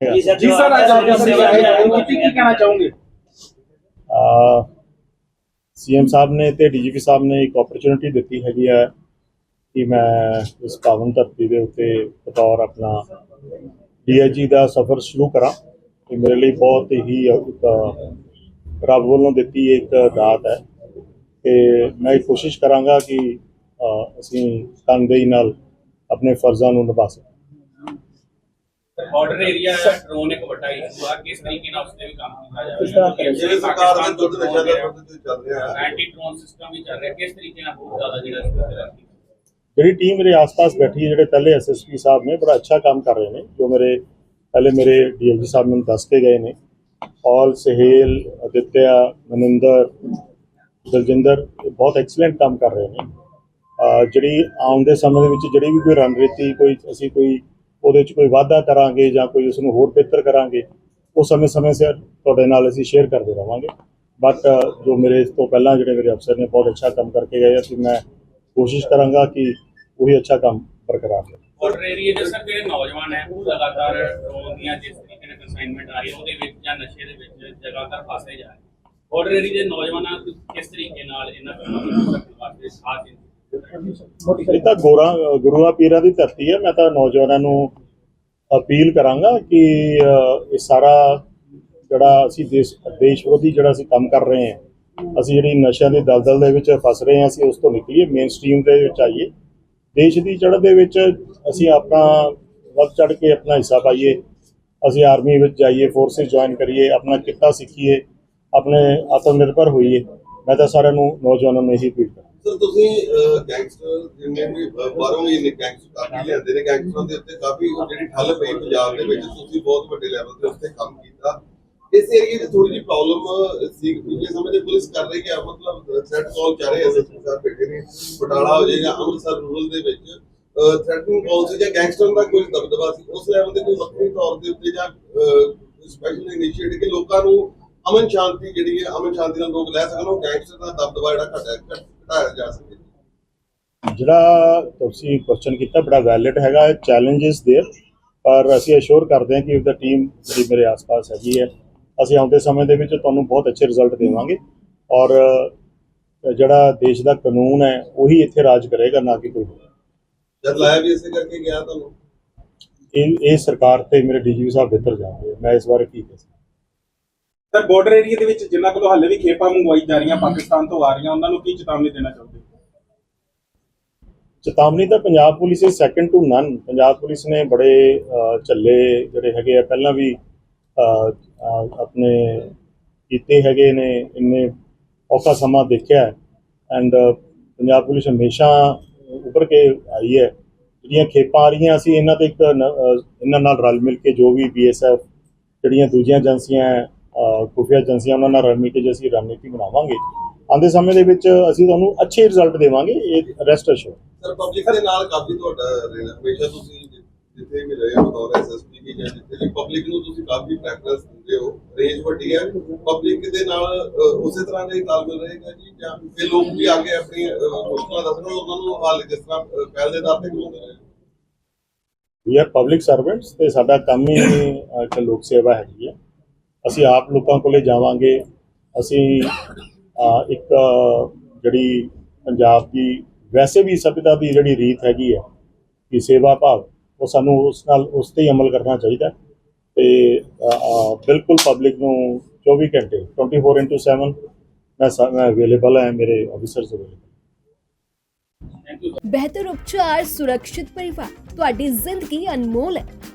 ਜੀ ਸਰ ਜੀ ਸਰ ਅੱਜ ਆਪ ਸੇਵਾ ਹੈ ਕੀ ਕੀ ਕਹਿਣਾ ਚਾਹੋਗੇ ਸੀਐਮ ਸਾਹਿਬ ਨੇ ਤੇ ਡੀਜੀਪੀ ਸਾਹਿਬ ਨੇ ਇੱਕ ਓਪਰਚੁਨਿਟੀ ਦਿੱਤੀ ਹੈਗੀ ਆ ਕਿ ਮੈਂ ਇਸ ਪਾਵਨ ਧਰਤੀ ਦੇ ਉੱਤੇ ਬਤੌਰ ਆਪਣਾ ਡੀਆਈਜੀ ਦਾ ਸਫ਼ਰ ਸ਼ੁਰੂ ਕਰਾਂ ਇਹ ਮੇਰੇ ਲਈ ਬਹੁਤ ਹੀ ਇੱਕ ਰੱਬ ਵੱਲੋਂ ਦਿੱਤੀ ਇੱਕ ਦਾਤ ਹੈ ਤੇ ਮੈਂ ਇਹ ਕੋਸ਼ਿਸ਼ ਕਰਾਂਗਾ ਕਿ ਅਸੀਂ ਤਨਦੇਹੀ ਨਾਲ ਆਪਣੇ ਫਰਜ਼ਾਂ ਨੂੰ ਨਿਭਾ ਸਕੀਏ ਬਾਰਡਰ ਏਰੀਆ ਡਰੋਨ ਇੱਕ ਵੱਡਾ ਇਸ਼ੂ ਆ ਕਿਸ ਤਰੀਕੇ ਨਾਲ ਉਸ ਤੇ ਵੀ ਕੰਮ ਕੀਤਾ ਜਾਵੇ। ਜਿਹੜੇ ਸਰਕਾਰ ਦੇ ਦੁੱਧ ਨਸ਼ਾ ਦਾ ਦੁੱਧ ਤੇ ਚੱਲ ਰਿਹਾ। ਹੈ ਐਂਟੀ ਡਰੋਨ ਸਿਸਟਮ ਵੀ ਚੱਲ ਰਿਹਾ। ਕਿਸ ਤਰੀਕੇ ਨਾਲ ਬਹੁਤ ਜ਼ਿਆਦਾ ਜਿਹੜਾ ਇਸ ਤੇ ਰੱਖੀ ਜਿਹੜੀ ਟੀਮ ਮੇਰੇ ਆਸ-ਪਾਸ ਬੈਠੀ ਹੈ ਜਿਹੜੇ ਪਹਿਲੇ ਐਸਐਸਪੀ ਸਾਹਿਬ ਨੇ ਬੜਾ ਅੱਛਾ ਕੰਮ ਕਰ ਰਹੇ ਨੇ ਜੋ ਮੇਰੇ ਪਹਿਲੇ ਮੇਰੇ ਡੀਐਲਜੀ ਸਾਹਿਬ ਮੈਨੂੰ ਦੱਸ ਕੇ ਗਏ ਨੇ। ਔਲ ਸਹੇਲ ਅਦਿੱਤਿਆ ਮਨਿੰਦਰ ਦਲਜਿੰਦਰ ਇਹ ਬਹੁਤ ਐਕਸਲੈਂਟ ਕੰਮ ਕਰ ਰਹੇ ਨੇ। ਜਿਹੜੀ ਆਉਣ ਦੇ ਸਮੇਂ ਦੇ ਵਿੱਚ ਜਿਹੜੀ ਵੀ ਕੋਈ ਰਣਨੀਤੀ ਕੋਈ ਅਸੀਂ ਕੋਈ ਉਹਦੇ ਵਿੱਚ ਕੋਈ ਵਾਧਾ ਕਰਾਂਗੇ ਜਾਂ ਕੋਈ ਉਸ ਨੂੰ ਹੋਰ ਬਿਹਤਰ ਕਰਾਂਗੇ, ਉਹ ਸਮੇਂ-ਸਮੇਂ ਸਿਰ ਤੁਹਾਡੇ ਨਾਲ ਅਸੀਂ ਸ਼ੇਅਰ ਕਰਦੇ ਰਵਾਂਗੇ। ਬਟ ਜੋ ਮੇਰੇ ਇਸ ਤੋਂ ਪਹਿਲਾਂ ਜਿਹੜੇ ਮੇਰੇ ਅਫਸਰ ਨੇ, ਬਹੁਤ ਅੱਛਾ ਕੰਮ ਕਰਕੇ ਗਏ ਅਸੀਂ ਮੈਂ ਕੋਸ਼ਿਸ਼ ਕਰਾਂਗਾ ਕਿ ਉਹੀ ਅੱਛਾ ਕੰਮ ਬਰਕਰਾਰ ਰਹੇ। ਬਾਰਡਰ ਏਰੀਆ ਦੇ ਸਰ ਜਿਹੜੇ ਨੌਜਵਾਨ ਹੈ, ਉਹ ਲਗਾਤਾਰ ਡਰੋਨ ਦੀਆਂ ਜਿਸ ਤਰੀਕੇ ਨਾਲ ਕਨਸਾਈਨਮੈਂਟ ਆ ਰਹੀ ਹੈ, ਉਹਦੇ ਵਿੱਚ ਜਾਂ ਨਸ਼ੇ ਦੇ ਵਿੱਚ ਲਗਾਤਾਰ ਫਸੇ ਜਾ ਰਹੇ ਬਾਰਡਰ ਏਰੀਆ ਦੇ ਨੌਜਵਾਨਾਂ ਨੂੰ ਕਿਸ ਤਰੀਕੇ ਨਾਲ ਇਹਨਾਂ ਕੰਮਾਂ ਨੂੰ ਰੱਖਣ ਵਾਸਤੇ ਖਾਸ ਇਹ ਤਾਂ ਗੋਰਾ, ਗੁਰੂਆਂ ਪੀਰਾਂ ਦੀ ਧਰਤੀ ਹੈ। ਮੈਂ ਤਾਂ ਨੌਜਵਾਨਾਂ ਨੂੰ ਅਪੀਲ ਕਰਾਂਗਾ ਕਿ ਇਹ ਸਾਰਾ ਜਿਹੜਾ ਅਸੀਂ ਦੇਸ਼ ਦੇਸ਼ ਵਿਰੋਧੀ ਜਿਹੜਾ ਅਸੀਂ ਕੰਮ ਕਰ ਰਹੇ ਹਾਂ, ਅਸੀਂ ਜਿਹੜੀ ਨਸ਼ਿਆਂ ਦੀ ਦਲਦਲ ਦੇ ਵਿੱਚ ਫਸ ਰਹੇ ਹਾਂ, ਅਸੀਂ ਉਸ ਤੋਂ ਨਿਕਲੀਏ ਮੇਨ ਸਟ੍ਰੀਮ ਦੇ ਵਿੱਚ ਆਈਏ। ਦੇਸ਼ ਦੀ ਚੜ੍ਹ ਦੇ ਵਿੱਚ ਅਸੀਂ ਆਪਣਾ ਵੱਧ ਚੜ੍ਹ ਕੇ ਆਪਣਾ ਹਿੱਸਾ ਪਾਈਏ, ਅਸੀਂ ਆਰਮੀ ਵਿੱਚ ਜਾਈਏ ਫੋਰਸਿਸ ਜੁਆਇਨ ਕਰੀਏ, ਆਪਣਾ ਕਿੱਤਾ ਸਿੱਖੀਏ, ਆਪਣੇ ਆਤਮ ਨਿਰਭਰ ਹੋਈਏ। ਮੈਂ ਤਾਂ ਸਾਰਿਆਂ ਨੂੰ, ਨੌਜਵਾਨਾਂ ਨੂੰ ਇਹੀ ਅਪੀਲ ਕਰਾਂ ਸਰ, ਤੁਸੀਂ ਗੈਂਗਸਟਰ ਜਿੰਨੇ ਵੀ ਬਾਹਰੋਂ ਵੀ ਇੰਨੇ ਗੈਂਗਸਟਰ ਕਾਫੀ ਲਿਆਂਦੇ ਨੇ। ਗੈਂਗਸਟਰਾਂ ਦੇ ਉੱਤੇ ਕਾਫੀ ਉਹ ਜਿਹੜੀ ਠੱਲ ਪਈ ਪੰਜਾਬ ਦੇ ਵਿੱਚ, ਤੁਸੀਂ ਬਹੁਤ ਵੱਡੇ ਲੈਵਲ ਦੇ ਉੱਤੇ ਕੰਮ ਕੀਤਾ। ਇਸ ਏਰੀਏ 'ਚ ਥੋੜੀ ਜਿਹੀ ਪ੍ਰੋਬਲਮ ਸੀ। ਪਿਛਲੇ ਸਮੇਂ ਦੇ ਪੁਲਿਸ ਕਰ ਰਹੀ ਹੈ, ਮਤਲਬ ਥ੍ਰੈਟ ਕਾਲ ਕਰ ਰਹੇ ਐਸਐਸਪੀ ਸਾਹਿਬ ਬੈਠੇ ਨੇ, ਬਟਾਲਾ ਹੋ ਜਾਏਗਾ, ਅੰਮ੍ਰਿਤਸਰ ਰੂਰਲ ਦੇ ਵਿੱਚ। ਥ੍ਰੈਟਿੰਗ ਕਾਲ ਸੀ ਜਾਂ ਗੈਂਗਸਟਰ ਦਾ ਕੋਈ ਦਬਦਬਾ ਸੀ, ਉਸ ਲੈਵਲ ਦੇ ਕੋਈ ਵੱਖਰੀ ਤੌਰ ਦੇ ਉੱਤੇ ਜਾਂ ਸਪੈਸ਼ਲ ਇਨੀਸ਼ੀਏਟਿਵ ਕਿ ਲੋਕਾਂ ਨੂੰ ਅਮਨ ਸ਼ਾਂਤੀ ਜਿਹੜੀ ਹੈ, ਅਮਨ ਸ਼ਾਂਤੀ ਨਾਲ ਲੋਕ ਲੈ ਸਕਣ, ਉਹ ਗੈਂਗਸਟਰ ਦਾ ਦਬਦਬਾ ਜਿਹੜਾ ਘਟਾਇਆ ਘਟਾਇਆ ਜਾ ਸਕੇ ਜਿਹੜਾ ਤੁਸੀਂ ਕੁਐਸਚਨ ਕੀਤਾ ਬੜਾ ਵੈਲਿਡ ਹੈਗਾ ਹੈ ਚੈਲੰਜਸ देयर ਪਰ ਅਸੀਂ ਅਸ਼ੋਰ ਕਰਦੇ ਹਾਂ ਕਿ ਉਹਦਾ ਟੀਮ ਜਿਹੜੀ ਮੇਰੇ ਆਸ-ਪਾਸ ਹੈਗੀ ਹੈ ਅਸੀਂ ਆਉਂਦੇ ਸਮੇਂ ਦੇ ਵਿੱਚ ਤੁਹਾਨੂੰ ਬਹੁਤ ਅੱਛੇ ਰਿਜ਼ਲਟ ਦੇਵਾਂਗੇ ਔਰ ਅ, ਜਿਹੜਾ ਦੇਸ਼ ਦਾ ਕਾਨੂੰਨ ਹੈ ਉਹੀ ਇੱਥੇ ਰਾਜ ਕਰੇਗਾ ਨਾ ਕਿ ਕੋਈ ਹੋਰ। ਜਦ ਲਾਇਆ ਵੀ ਇਸੇ ਕਰਕੇ ਗਿਆ ਤੁਹਾਨੂੰ ਇਹ ਇਹ ਸਰਕਾਰ ਤੇ ਮੇਰੇ ਡੀਜੀਪੀ ਸਾਹਿਬ ਬਿਹਤਰ ਜਾਣਗੇ ਮੈਂ ਇਸ ਬਾਰੇ ਕੀ ਕਹਿ ਸਕਦਾ ਸਰ ਬਾਰਡਰ ਏਰੀਆ ਦੇ ਵਿੱਚ ਜਿਨ੍ਹਾਂ ਕੋਲੋਂ ਹਾਲੇ ਵੀ ਖੇਪਾਂ ਮੰਗਵਾਈ ਜਾ ਰਹੀਆਂ ਪਾਕਿਸਤਾਨ ਤੋਂ ਆ ਰਹੀਆਂ ਉਹਨਾਂ ਨੂੰ ਕੀ ਚੇਤਾਵਨੀ ਦੇਣਾ ਚਾਹੁੰਦੇ ਚੇਤਾਵਨੀ ਤਾਂ Punjab police is second to none Punjab police ਨੇ ਬੜੇ ਅਹ, ਝੱਲੇ ਜਿਹੜੇ ਹੈਗੇ ਆ ਪਹਿਲਾਂ ਵੀ ਆਪਣੇ ਕੀਤੇ ਹੈਗੇ ਨੇ ਇੰਨੇ ਔਖਾ ਸਮਾਂ ਦੇਖਿਆ ਐਂਡ ਪੰਜਾਬ ਪੁਲਿਸ ਹਮੇਸ਼ਾ ਉੱਪਰ ਕੇ ਆਈ ਹੈ। ਜਿਹੜੀਆਂ ਖੇਪਾਂ ਆ ਰਹੀਆਂ ਅਸੀਂ ਇਹਨਾਂ ਤੇ ਇੱਕ ਇਹਨਾਂ ਨਾਲ ਰਲ ਮਿਲ ਕੇ ਜੋ ਵੀ ਬੀਐਸਐਫ ਜਿਹੜੀਆਂ ਦੂਜੀਆਂ ਏਜੰਸੀਆਂ ਹੈ, ਖੁਫੀਆ ਏਜੰਸੀਆਂ ਉਹਨਾਂ ਨਾਲ ਰਲ ਮਿਲ ਕੇ ਜੇ ਅਸੀਂ ਰਣਨੀਤੀ ਬਣਾਵਾਂਗੇ ਆਉਂਦੇ ਸਮੇਂ ਦੇ ਵਿੱਚ ਅਸੀਂ ਤੁਹਾਨੂੰ ਅੱਛੇ ਰਿਜ਼ਲਟ ਦੇਵਾਂਗੇ ਇਹ ਰੈਸਟ ਅਸ਼ੋਰ ਸਰ ਪਬਲਿਕ ਦੇ ਨਾਲ ਕਾਫੀ ਤੁਹਾਡਾ ਰਹਿਣਾ ਹਮੇਸ਼ਾ ਤੁਸੀਂ ਜਿੱਥੇ ਵੀ ਰਹੇ ਹੋ ਬਤੌਰ ਐਸਐਸਪੀ ਵੀ ਜਾਂ ਜਿੱਥੇ ਵੀ ਪਬਲਿਕ ਨੂੰ ਤੁਸੀਂ ਕਾਫੀ ਪ੍ਰੈਫਰੈਂਸ ਦਿੰਦੇ ਹੋ। ਰੇਂਜ ਵੱਡੀ ਹੈ। ਪਬਲਿਕ ਦੇ ਨਾਲ ਉਸੇ ਤਰ੍ਹਾਂ ਦਾ ਹੀ ਤਾਲਮੇਲ ਰਹੇਗਾ ਜੀ? ਜਾਂ ਇਹ ਲੋਕ ਵੀ ਆ ਕੇ ਆਪਣੀ ਮੁਸ਼ਕਲਾਂ ਦੱਸਣ ਉਹਨਾਂ ਨੂੰ ਹੱਲ ਜਿਸ ਤਰ੍ਹਾਂ ਪਹਿਲ ਦੇ ਆਧਾਰ ਤੇ ਨੇ? ਵੀ ਆਰ ਪਬਲਿਕ ਸਰਵੈਂਟਸ ਤੇ ਸਾਡਾ ਕੰਮ ਹੀ ਇੱਕ ਲੋਕ ਸੇਵਾ ਹੈਗੀ ਹੈ। ਅਸੀਂ ਆਪ ਲੋਕਾਂ ਕੋਲੇ ਜਾਵਾਂਗੇ। ਅਸੀਂ ਇੱਕ ਜਿਹੜੀ ਪੰਜਾਬ ਦੀ ਵੈਸੇ ਵੀ ਸਭਿਅਤਾ ਦੀ ਜਿਹੜੀ ਰੀਤ ਹੈਗੀ ਹੈ ਕਿ ਸੇਵਾ ਭਾਵ, ਉਹ ਸਾਨੂੰ ਉਸ ਨਾਲ, ਉਸ ਤੇ ਹੀ ਅਮਲ ਕਰਨਾ ਚਾਹੀਦਾ ਹੈ। ਤੇ ਬਿਲਕੁਲ ਪਬਲਿਕ ਨੂੰ 24 ਘੰਟੇ 24/7 ਮੈਂ ਸ- ਮੈਂ ਅਵੇਲੇਬਲ ਹੈ, ਮੇਰੇ ਆਫੀਸਰਸ ਅਵੇਲੇਬਲ ਬਿਹਤਰ ਉਪਚਾਰ, ਸੁਰੱਖਿਅਤ ਪਰਿਵਾਰ, ਤੁਹਾਡੀ ਜ਼ਿੰਦਗੀ ਅਨਮੋਲ ਹੈ।